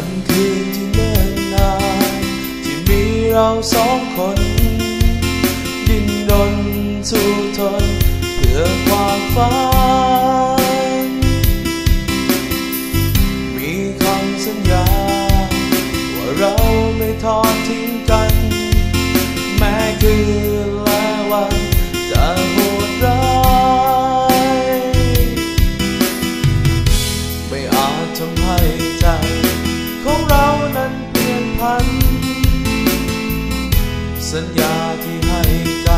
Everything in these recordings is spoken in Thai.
วันคืนที่เนิ่นนานที่มีเราสองคน ดิ้นรนสู้ทนเพื่อความฝันัน สัญญาที่ให้กัน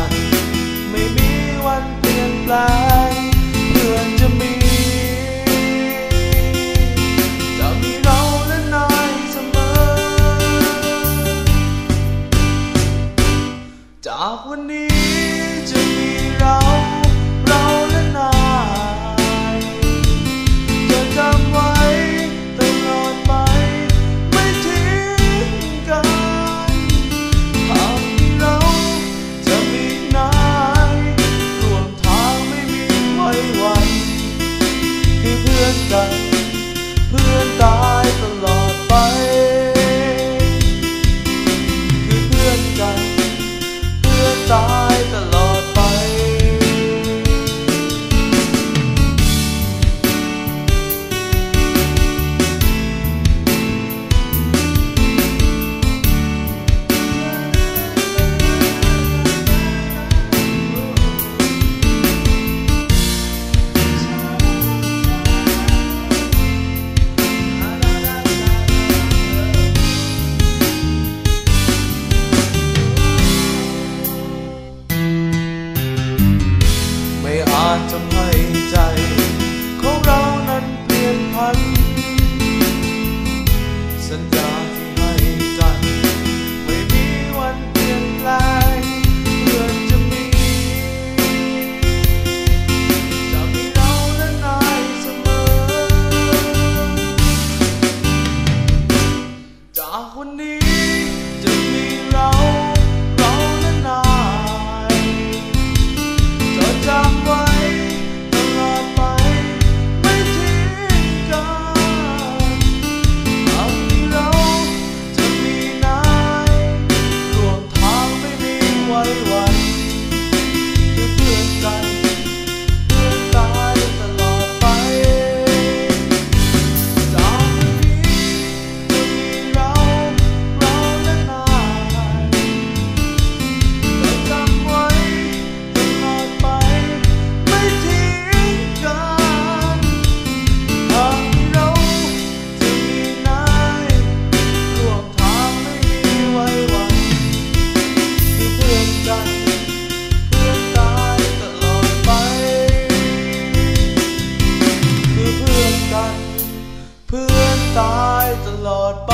านทำให้ เพื่อนตายตลอดไป